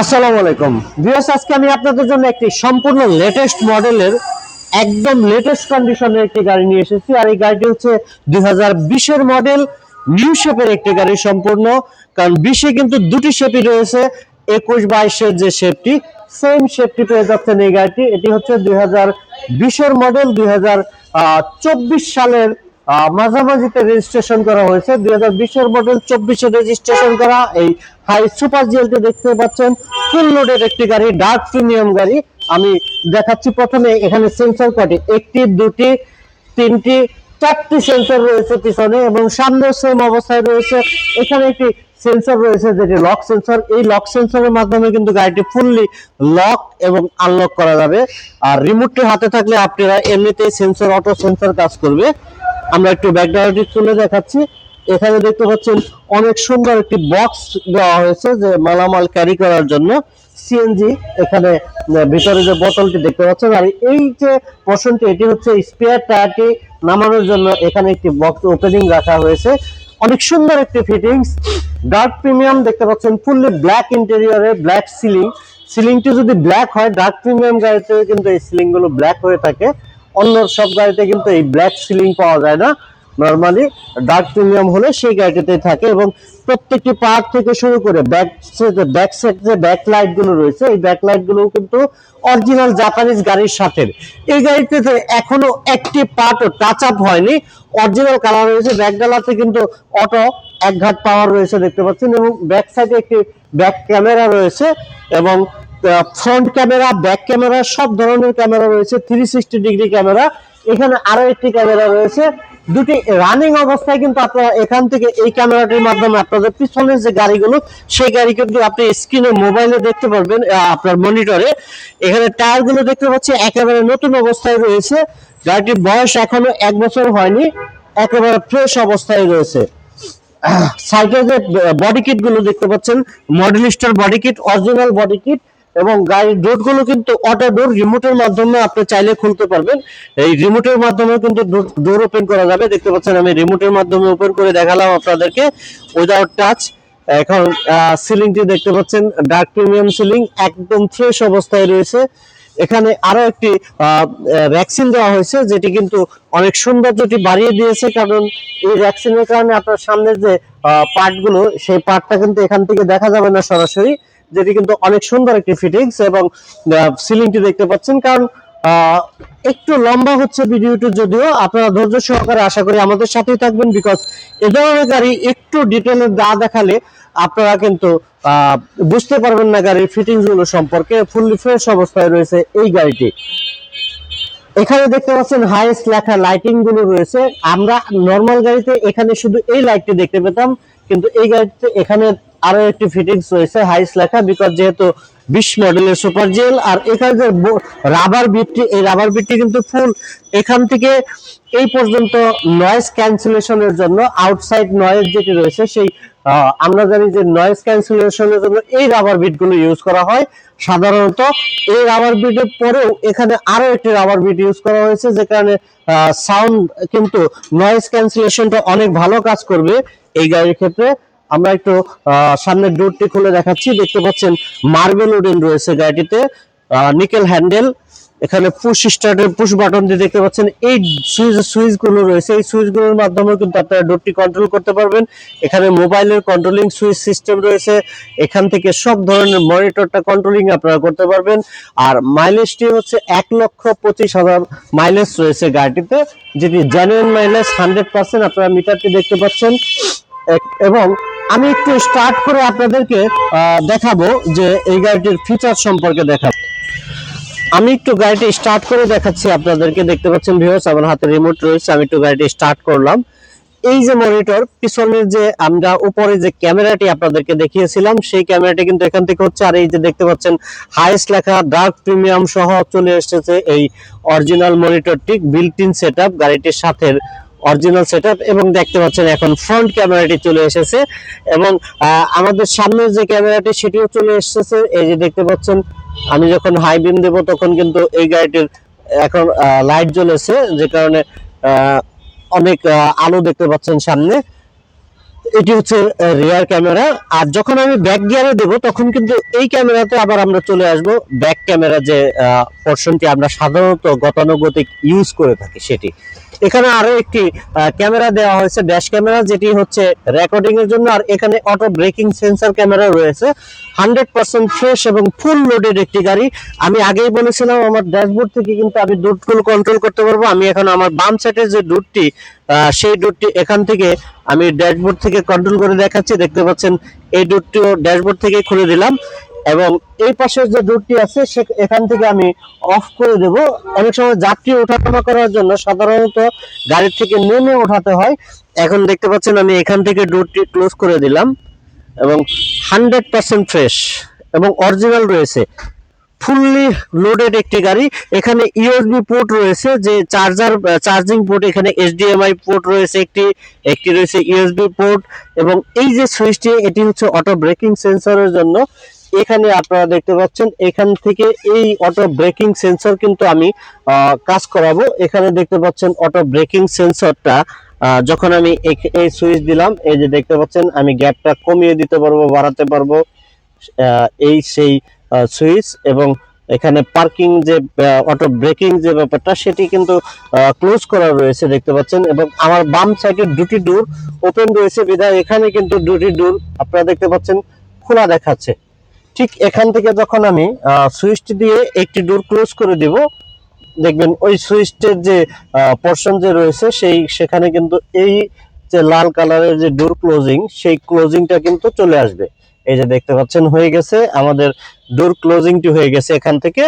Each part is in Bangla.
আসসালামু আলাইকুম। ভিউয়ার্স আজকে আমি আপনাদের জন্য একটি সম্পূর্ণ লেটেস্ট মডেলের একদম লেটেস্ট কন্ডিশনের একটি গাড়ি নিয়ে এসেছি। আর এই গাড়িটি হচ্ছে দুই হাজার বিশের মডেল নিউ শেপের একটি গাড়ি সম্পূর্ণ। কারণ বিশে কিন্তু দুটি শেপই রয়েছে, একুশ বাইশের যে শেপটি সেম শেপটি পেয়ে যাচ্ছেন এই গাড়িটি। এটি হচ্ছে দুই হাজার বিশের মডেল দুই হাজার চব্বিশ সালের মাঝামাঝিতে রেজিস্ট্রেশন করা হয়েছে। দুই হাজার বিশের মডেল চব্বিশে রেজিস্ট্রেশন করা। এই হাই সুপার জিএলটি দেখতে পাচ্ছেন। ফুল লোডের একটি গাড়ি ডার্ক প্রিমিয়াম গাড়ি। আমি দেখাচ্ছি প্রথমে, এখানে সেন্সর কয়টি একটি, দুটি, তিনটি, চারটি সেন্সর রয়েছে পিছনে এবং সামনে সেম অবস্থায় রয়েছে। এখানে একটি সেন্সর রয়েছে যেটি লক সেন্সর এই লক সেন্সরের মাধ্যমে কিন্তু গাড়িটি ফুললি লক এবং আনলক করা যাবে। আর রিমোটটি হাতে থাকলে আপনারা এমনিতেই সেন্সর অটো সেন্সর কাজ করবে। আমরা একটু ব্যাকগ্রাউন্ডটি তুলে দেখাচ্ছি। এখানে দেখতে পাচ্ছেন, অনেক সুন্দর একটি বক্স দেওয়া হয়েছে যে মালামাল ক্যারি করার জন্য। সিএনজি এখানে ভিতরে যে বোতলটি দেখতে পাচ্ছেন, আর এই যে পোর্শনটি এটি হচ্ছে স্পেয়ার টায়ারটি নামানোর জন্য এখানে একটি বক্স ওপেনিং রাখা হয়েছে। অনেক সুন্দর একটি ফিটিংস ডার্ক প্রিমিয়াম দেখতে পাচ্ছেন ফুললি ব্ল্যাক ইন্টেরিয়রে ব্ল্যাক সিলিং সিলিংটি যদি ব্ল্যাক হয় ডার্ক প্রিমিয়াম গাড়িতে কিন্তু এই সিলিংগুলো ব্ল্যাক হয়ে থাকে। অন্য সব গাড়িতে কিন্তু এই ব্ল্যাক সিলিং পাওয়া যায় না। নর্মালি ডার্ক প্রিমিয়াম হলে সেই গাড়িটিতেই থাকে এবং প্রত্যেকটি পার্ট থেকে শুরু করে ব্যাক ব্যাক সেট যে ব্যাক লাইটগুলো রয়েছে, এই ব্যাক লাইটগুলো কিন্তু অরিজিনাল জাপানিজ গাড়ির সাথে। এই গাড়িতে এখনও একটি পার্টও টাচ আপ হয়নি অরিজিনাল কালার রয়েছে। ব্যাক ডালাতে কিন্তু অটো এক ঘাট পাওয়ার রয়েছে দেখতে পাচ্ছেন এবং ব্যাক সাইডে একটি ব্যাক ক্যামেরা রয়েছে এবং ফ্রন্ট ক্যামেরা ব্যাক ক্যামেরা সব ধরনের ক্যামেরা রয়েছে থ্রি সিক্সটি ডিগ্রি ক্যামেরা এখানে আরও একটি ক্যামেরা রয়েছে। দুটি রানিং অবস্থায় কিন্তু আপনারা এখান থেকে এই ক্যামেরাটির মাধ্যমে আপনাদের পিছনের যে গাড়িগুলো, সেই গাড়ি কিন্তু আপনি স্ক্রিনে মোবাইলে দেখতে পারবেন আপনার মনিটরে এখানে টায়ারগুলো দেখতে পাচ্ছি, একেবারে নতুন অবস্থায় রয়েছে। গাড়িটির বয়স এখনও এক বছর হয়নি, একেবারে ফ্রেশ অবস্থায় রয়েছে। সাইডে যে বডি কিটগুলো দেখতে পাচ্ছেন Modellista body kit original body kit এবং গাড়ির ডোরগুলো কিন্তু অটো ডোর রিমোটের মাধ্যমে আপনি চাইলে খুলতে পারবেন। এই রিমোটের মাধ্যমে কিন্তু ডোর ওপেন করা যাবে। দেখতে পাচ্ছেন আমি রিমোটের মাধ্যমে ওপেন করে দেখালাম আপনাদেরকে। উইদাউট টাচ এখন সিলিংটি দেখতে পাচ্ছেন। ডার্ক প্রিমিয়াম সিলিং একদম ফ্রেশ অবস্থায় রয়েছে। এখানে আরও একটি ভ্যাকসিন দেওয়া হয়েছে, যেটি কিন্তু অনেক সৌন্দর্যটি বাড়িয়ে দিয়েছে। কারণ এই ভ্যাকসিনের কারণে আপনার সামনের যে পার্টগুলো, সেই পার্টটা কিন্তু এখান থেকে দেখা যাবে না সরাসরি। যেটি কিন্তু অনেক সুন্দর একটি ফিটিংস এবং সিলিংটি দেখতে পাচ্ছেন। কারণ একটু লম্বা হচ্ছে ভিডিওটি যদিও, আপনারা ধৈর্য সহকারে আশা করি আমাদের সাথেই থাকবেন বিকজ এ ধরনের গাড়ি একটু ডিটেলে না দেখালে আপনারা কিন্তু বুঝতে পারবেন না গাড়ির ফিটিংসগুলো সম্পর্কে। ফুললি ফ্রেশ অবস্থায় রয়েছে এই গাড়িটি। এখানে দেখতে পাচ্ছেন হাইস্ট লেখা লাইটিংগুলো রয়েছে। আমরা নর্মাল গাড়িতে এখানে শুধু এই লাইটটি দেখতে পেতাম, কিন্তু এই গাড়িতে এখানে আরও একটি ফিটিংস রয়েছে হাইস লেখা বিকজ যেহেতু বিশ মডেলের সুপার জেল আর এখানে যে রাবার বিটটি এই রাবার বিটটি কিন্তু ফুল এখান থেকে এই পর্যন্ত নয়েজ ক্যান্সেলেশনের জন্য আউটসাইড নয়েজ যেটি রয়েছে, সেই আমরা জানি যে নয়েজ ক্যান্সেলেশনের জন্য এই রাবার বিটগুলো ইউজ করা হয়। সাধারণত এই রাবার বিটের পরেও এখানে আরও একটি রাবার বিট ইউজ করা হয়েছে, যে কারণে সাউন্ড কিন্তু নয়েজ ক্যান্সেলেশনটা অনেক ভালো কাজ করবে এই গাড়ির ক্ষেত্রে। আমরা একটু সামনের ডোরটি খুলে দেখাচ্ছি। দেখতে পাচ্ছেন মার্বেল উডেন রয়েছে গাড়িটিতে নিকেল হ্যান্ডেল। এখানে পুশ স্টার্টের পুশ বাটন দিয়ে দেখতে পাচ্ছেন এই সুইচ সুইচগুলো রয়েছে। এই সুইচগুলোর মাধ্যমে কিন্তু আপনারা ডোরটি কন্ট্রোল করতে পারবেন। এখানে মোবাইলের কন্ট্রোলিং সুইচ সিস্টেম রয়েছে। এখান থেকে সব ধরনের মনিটরটা কন্ট্রোলিং আপনারা করতে পারবেন। আর মাইলেজটি হচ্ছে এক লক্ষ পঁচিশ হাজার মাইলেজ রয়েছে গাড়িটিতে। যেটি জেনুইন মাইলেজ হান্ড্রেড পার্সেন্ট আপনারা মিটারটি দেখতে পাচ্ছেন। এবং আমি একটু স্টার্ট করে আপনাদেরকে দেখাবো যে এই গাড়িটির ফিচার সম্পর্কে দেখাবো। আমি একটু গাড়িটি স্টার্ট করে দেখাচ্ছি আপনাদেরকে। দেখতে পাচ্ছেন ভিউয়ার্স আমার হাতে রিমোট রয়েছে, আমি একটু গাড়িটি স্টার্ট করলাম। এই যে মনিটর পিছনের যে আমরা উপরে যে ক্যামেরাটি আপনাদেরকে দেখিয়েছিলাম, সেই ক্যামেরাটি কিন্তু এখান থেকে হচ্ছে, আর এই যে দেখতে পাচ্ছেন হাইস্ট লেখা ডার্ক প্রিমিয়াম সহ চলে এসেছে এই অরিজিনাল মনিটরটি বিল্ট ইন সেট গাড়িটির সাথে অরিজিনাল সেট এবং দেখতে পাচ্ছেন এখন ফ্রন্ট ক্যামেরাটি চলে এসেছে এবং আমাদের সামনের যে ক্যামেরাটি সেটিও চলে এসেছে। এই যে দেখতে পাচ্ছেন, আমি যখন হাই বিম দেবো তখন কিন্তু এই গাড়িটির এখন লাইট জ্বলেছে, যে কারণে অনেক আলো দেখতে পাচ্ছেন সামনে। এটি হচ্ছে রিয়ার ক্যামেরা আর যখন আমি ব্যাক গিয়ারে দেব তখন কিন্তু এই ক্যামেরাতে আবার আমরা চলে আসব। ব্যাক ক্যামেরা যে পোর্শনটি আমরা সাধারণত গতানুগতিক ইউজ করে থাকি সেটি। এখানে আরও একটি ক্যামেরা দেওয়া হয়েছে ড্যাশ ক্যামেরা যেটি হচ্ছে রেকর্ডিং এর জন্য আর এখানে অটো ব্রেকিং সেন্সর ক্যামেরা রয়েছে। হান্ড্রেড পার্সেন্ট ফ্রেশ এবং ফুল লোডেড একটি গাড়ি। আমি আগেই বলেছিলাম আমার ড্যাশবোর্ড থেকে কিন্তু আমি ডুটগুলো কন্ট্রোল করতে পারব। আমি এখন আমার বাম সাইডের যে আহ, সেই ডুটটি এখান থেকে আমি ড্যাশবোর্ড থেকে কন্ট্রোল করে দেখাচ্ছি। দেখতে পাচ্ছেন এই ডুটটিও ড্যাশবোর্ড থেকে খুলে দিলাম। এবং এই পাশের যে ডোরটি আছে, সে এখান থেকে আমি অফ করে দেব। অনেক সময় যাত্রী ওঠানামা করার জন্য সাধারণত গাড়ির থেকে নেমে ওঠাতে হয়। এখন দেখতে পাচ্ছেন আমি এখান থেকে ডোরটি ক্লোজ করে দিলাম এবং হান্ড্রেড পার্সেন্ট ফ্রেশ এবং অরিজিনাল রয়েছে। ফুললি লোডেড একটি গাড়ি। এখানে ইউএসবি পোর্ট রয়েছে, যে চার্জার চার্জিং পোর্ট এখানে এইচডিএমআই পোর্ট রয়েছে একটি একটি রয়েছে ইউএসবি পোর্ট এবং এই যে সুইচটি এটি হচ্ছে অটো ব্রেকিং সেন্সরের জন্য। এখানে আপনারা দেখতে পাচ্ছেন, এখান থেকে এই অটো ব্রেকিং সেন্সর কিন্তু আমি কাজ করাবো। এখানে দেখতে পাচ্ছেন অটো ব্রেকিং সেন্সরটা যখন আমি এই সুইচ দিলাম, এই যে দেখতে পাচ্ছেন, আমি গ্যাপটা কমিয়ে দিতে পারব, বাড়াতে পারব এই সেই সুইচ এবং এখানে পার্কিং যে অটো ব্রেকিং যে ব্যাপারটা, সেটি কিন্তু ক্লোজ করা রয়েছে দেখতে পাচ্ছেন এবং আমার বাম সাইডের দুটি ডোর ওপেন রয়েছে। বিধায় এখানে কিন্তু দুটি ডোর আপনারা দেখতে পাচ্ছেন, খোলা দেখাচ্ছে। ঠিক এখান থেকে যখন আমি সুইচটি দিয়ে একটি ডোর ক্লোজ করে দিব, দেখবেন ওই সুইচটের যে পোর্শন যে রয়েছে, সেই, সেখানে কিন্তু এই যে লাল কালারের যে ডোর ক্লোজিং সেই ক্লোজিংটা কিন্তু চলে আসবে। এই যে দেখতে পাচ্ছেন, হয়ে গেছে আমাদের ডোর ক্লোজিংটি হয়ে গেছে এখান থেকে।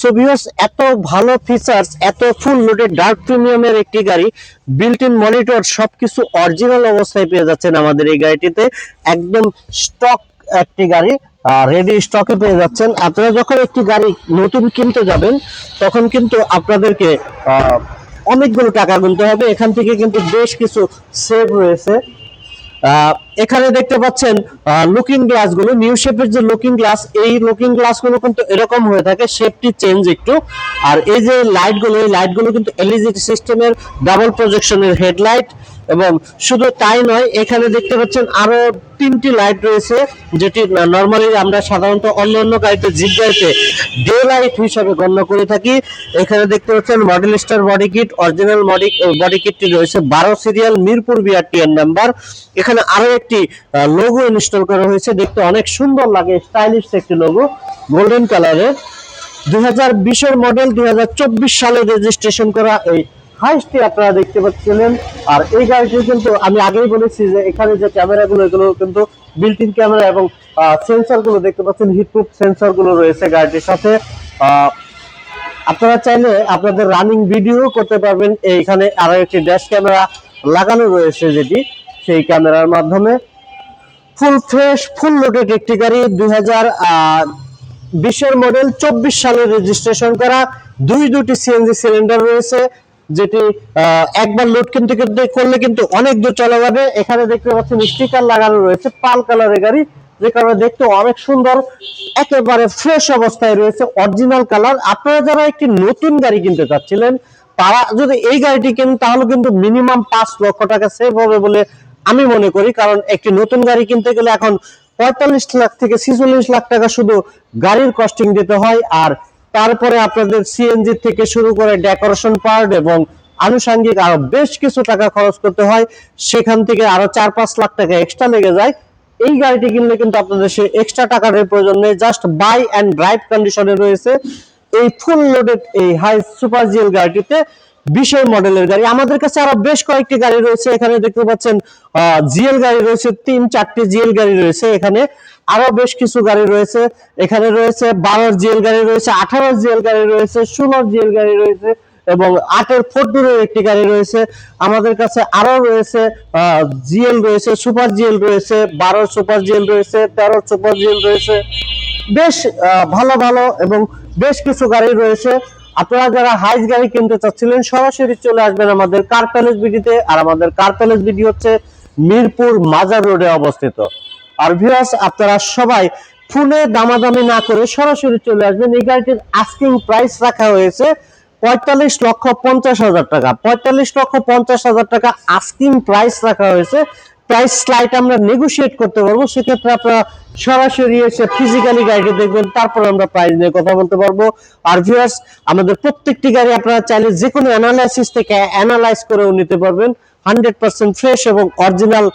সো ভিউয়ার্স এত ভালো ফিচার্স এত ফুল লোডেড ডার্ক প্রিমিয়ামের একটি গাড়ি বিল্ট ইন মনিটর সবকিছু অরিজিনাল অবস্থায় পেয়ে যাচ্ছেন আমাদের এই গাড়িটিতে। একদম স্টক একটি গাড়ি রেডি স্টকে পেয়ে যাচ্ছেন। আপনারা যখন একটি গাড়ি নতুন কিনতে যাবেন, তখন কিন্তু আপনাদেরকে অনেকগুলো টাকা গুনতে হবে। এখান থেকে কিন্তু বেশ কিছু সেভ রয়েছে। এখানে দেখতে পাচ্ছেন লুকিং গ্লাসগুলো নিউ শেপের যে লুকিং গ্লাস এই লুকিং গ্লাসগুলো কিন্তু এরকম হয়ে থাকে শেপটি চেঞ্জ একটু। আর এই যে লাইটগুলো এই লাইটগুলো কিন্তু এলইডি সিস্টেমের ডাবল প্রজেকশনের হেডলাইট এবং শুধু তাই নয়, এখানে দেখতে পাচ্ছেন আরও তিনটি লাইট রয়েছে, যেটি নর্মালি আমরা সাধারণত অন্য অন্য গাড়িতে জিপ গাড়িতে ডে লাইট হিসাবে গণ্য করে থাকি। এখানে দেখতে পাচ্ছেন model star body kit original body body কিটটি রয়েছে, বারো সিরিয়াল মিরপুর বিআরটিএন নাম্বার এখানে আরও একটি লোগো ইনস্টল করা হয়েছে, দেখতে অনেক সুন্দর লাগে স্টাইলিশ একটি লোগো গোল্ডেন কালারের দুই হাজার বিশের মডেল দুই হাজার চব্বিশ সালে রেজিস্ট্রেশন করা এই হাইসটি আপনারা দেখতে পাচ্ছিলেন। আর এই গাড়িটি কিন্তু আমি আগেই বলেছি যে এখানে যে ক্যামেরাগুলো, এগুলো কিন্তু বিল্ট ইন ক্যামেরা এবং সেন্সরগুলো দেখতে পাচ্ছেন হিটপ্রুফ সেন্সরগুলো রয়েছে গাড়িটির সাথে। আপনারা চাইলে আপনাদের রানিং ভিডিও করতে পারবেন। এইখানে আরও একটি ড্যাশ ক্যামেরা লাগানো রয়েছে যেটি, সেই ক্যামেরার মাধ্যমে। ফুল ফ্রেশ ফুল লোডেড একটি গাড়ি, দুই হাজার বিশের মডেল চব্বিশ সালে রেজিস্ট্রেশন করা। দুই দুটি সিএনজি সিলিন্ডার রয়েছে। যেটি একবার লোড কিন্তু করলে কিন্তু অনেক দূর চলে যাবে। এখানে দেখতে পাচ্ছেন স্টিকার লাগানো রয়েছে, পাল কালারের গাড়ি। যে কারণে দেখতে অনেক সুন্দর, একেবারে ফ্রেশ অবস্থায় রয়েছে অরিজিনাল কালার আপনারা যারা একটি নতুন গাড়ি কিনতে চাচ্ছিলেন, তারা যদি এই গাড়িটি কেনেন, তাহলে কিন্তু মিনিমাম পাঁচ লক্ষ টাকা সেভ হবে বলে আমি মনে করি। কারণ একটি নতুন গাড়ি কিনতে গেলে এখন পঁয়তাল্লিশ লাখ থেকে ছিচল্লিশ লাখ টাকা শুধু গাড়ির কস্টিং দিতে হয়। আর তারপরে আপনাদের সিএনজি থেকে শুরু করে ডেকোরেশন পার্ট এবং আনুষঙ্গিক আরও বেশ কিছু টাকা খরচ করতে হয়। সেখান থেকে আরও চার পাঁচ লাখ টাকা এক্সট্রা লেগে যায়। এই গাড়িটি কিনলে কিন্তু আপনাদের সে এক্সট্রা টাকার প্রয়োজন নেই। জাস্ট বাই অ্যান্ড ড্রাইভ কন্ডিশনে রয়েছে। এই ফুল লোডেড এই হাই সুপার জিএল গাড়িটিতে বিশের মডেলের গাড়ি। আমাদের কাছে আরও বেশ কয়েকটি গাড়ি রয়েছে। এখানে দেখতে পাচ্ছেন জিএল গাড়ি রয়েছে, তিন চারটি জিএল গাড়ি রয়েছে এখানে। আরও বেশ কিছু গাড়ি রয়েছে। এখানে রয়েছে বারো জিএল গাড়ি রয়েছে আঠারো জিএল গাড়ি রয়েছে, ষোলোর জিএল গাড়ি রয়েছে এবং আটের ফোরটিনের একটি গাড়ি রয়েছে। আমাদের কাছে আরও রয়েছে জিএল রয়েছে, সুপার জিএল রয়েছে বারো সুপার জিএল রয়েছে তেরো সুপার জিএল রয়েছে। বেশ ভালো ভালো এবং বেশ কিছু গাড়ি রয়েছে। আপনারা যারা হাইস গাড়ি কিনতে চাচ্ছিলেন, সরাসরি চলে আসবেন আমাদের কার প্যালেস বিডিতে। আর আমাদের কার প্যালেস বিডি হচ্ছে মিরপুর মাজার রোডে অবস্থিত। আর ভিউয়ার্স আপনারা সবাই ফোনে দামাদামি না করে সরাসরি চলে আসবেন। এই গাড়িটির আস্কিং প্রাইস রাখা হয়েছে পঁয়তাল্লিশ লক্ষ পঞ্চাশ হাজার টাকা। পঁয়তাল্লিশ লক্ষ পঞ্চাশ হাজার টাকা আস্কিং প্রাইস রাখা হয়েছে। প্রাইস স্লাইড আমরা নেগোশিয়েট করতে পারব। সেক্ষেত্রে আপনারা সরাসরি এসে ফিজিক্যালি গাড়িটি দেখবেন, তারপর আমরা প্রাইস নিয়ে কথা বলতে পারব। আর ভিউয়ার্স আমাদের প্রত্যেকটি গাড়ি আপনারা চাইলে যে কোনো অ্যানালাইসিস থেকে অ্যানালাইজ করেও নিতে পারবেন। হান্ড্রেড পার্সেন্ট ফ্রেশ এবং অরিজিনাল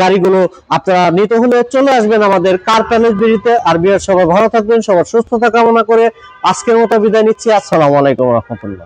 গাড়িগুলো আপনারা নিতে হলে চলে আসবেন আমাদের কার প্যালেস বিড়িতে। আর বিয়ার সবাই ভালো থাকবেন, সবার সুস্থতা কামনা করে আজকের মতো বিদায় নিচ্ছি। আসসালামু আলাইকুম রহমতুল্লাহ।